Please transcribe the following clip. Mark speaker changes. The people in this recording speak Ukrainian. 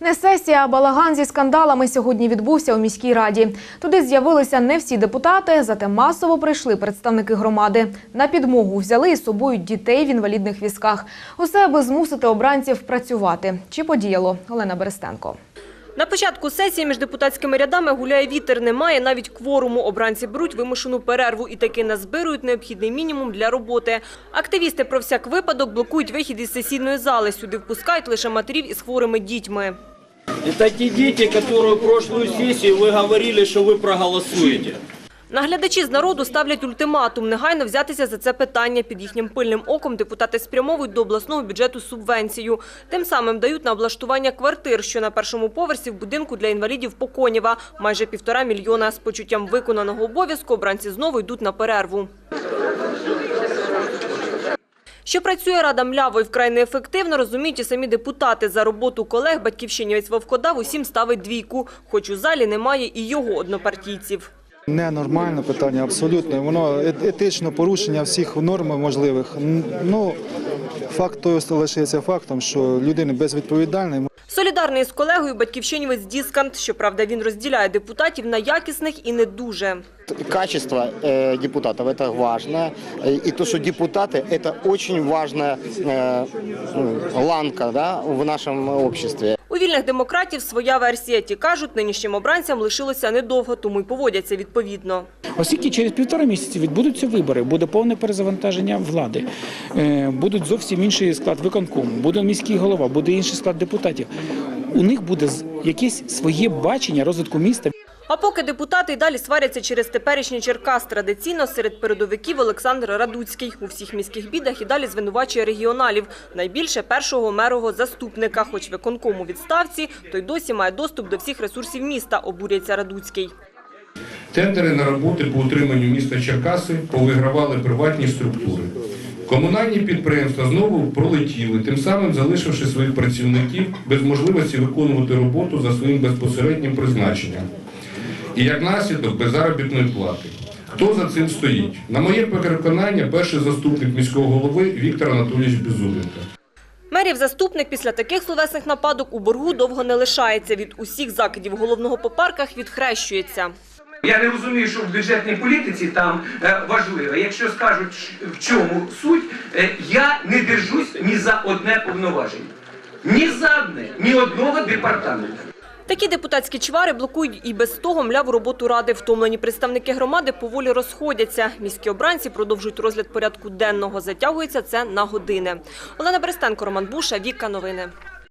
Speaker 1: Не сесія, а балаган зі скандалами сьогодні відбувся у міській раді. Туди з'явилися не всі депутати, зате масово прийшли представники громади. На підмогу взяли із собою дітей в інвалідних візках. Усе, аби змусити обранців працювати. Чи подіяло? Олена Берестенко.
Speaker 2: На початку сесії між депутатськими рядами гуляє вітер. Немає навіть кворуму. Обранці беруть вимушену перерву і таки назбирують необхідний мінімум для роботи. Активісти про всяк випадок блокують вихід із сесійної зали. Сюди впускають лише матерів із хворими дітьми.
Speaker 3: Это те дети, которые в прошлую сессию вы говорили, что вы проголосуете.
Speaker 2: Наглядачі з народу ставлять ультиматум негайно взятися за це питання. Під їхнім пильним оком депутати спрямовують до обласного бюджету субвенцію. Тим самим дають на облаштування квартир, що на першому поверсі в будинку для інвалідів Поконєва. Майже півтора мільйона. З почуттям виконаного обов'язку обранці знову йдуть на перерву. Що працює Рада Мляво і вкрай неефективно, розуміють і самі депутати. За роботу колег батьківщинівець Вовкодав усім ставить двійку, хоч у залі немає і його однопартійців.
Speaker 4: Ненормальне питання, абсолютно. Воно е- етичне порушення всіх норм можливих. Н- Ну, факт той лишається фактом, що людина безвідповідальна.
Speaker 2: Солідарний з колегою батьківщинівець Діскант. Щоправда, він розділяє депутатів на якісних і не дуже.
Speaker 5: Качество э, депутатов это важно. Э, И то, что депутаты это очень важная э, ну, ланка да, в нашем обществе.
Speaker 2: У вільних демократів своя версія. Ті кажуть, нинішнім обранцям лишилося недовго, тому й поводяться відповідно.
Speaker 6: Оскільки через півтора місяці відбудуться вибори, буде повне перезавантаження влади, е, будуть зовсім інший склад виконкому, буде міський голова, буде інший склад депутатів. У них буде якесь своє бачення розвитку міста.
Speaker 2: А поки депутати й далі сваряться через теперішній Черкас, традиційно серед передовиків Олександр Радуцький. У всіх міських бідах і далі звинувачує регіоналів. Найбільше першого мерого заступника. Хоч виконкому відставці, той досі має доступ до всіх ресурсів міста, обурюється Радуцький.
Speaker 7: Тендери на роботи по утриманню міста Черкаси повигравали приватні структури. Комунальні підприємства знову пролетіли, тим самим залишивши своїх працівників без можливості виконувати роботу за своїм безпосереднім призначенням. І як наслідок без заробітної плати. Хто за цим стоїть? На моє переконання, перший заступник міського голови Віктор Анатолійович Безуленко.
Speaker 2: Мерів заступник після таких словесних нападок у боргу довго не лишається. Від усіх закидів головного по парках відхрещується.
Speaker 8: Я не розумію, що в бюджетній політиці там е, важливо. Якщо скажуть, в чому суть, е, я не держусь ні за одне повноваження. Ні за одне, ні одного департаменту.
Speaker 2: Такі депутатські чвари блокують і без того мляву роботу ради. Втомлені представники громади поволі розходяться. Міські обранці продовжують розгляд порядку денного. Затягується це на години. Олена Берестенко, Роман Буша, Віка Новини.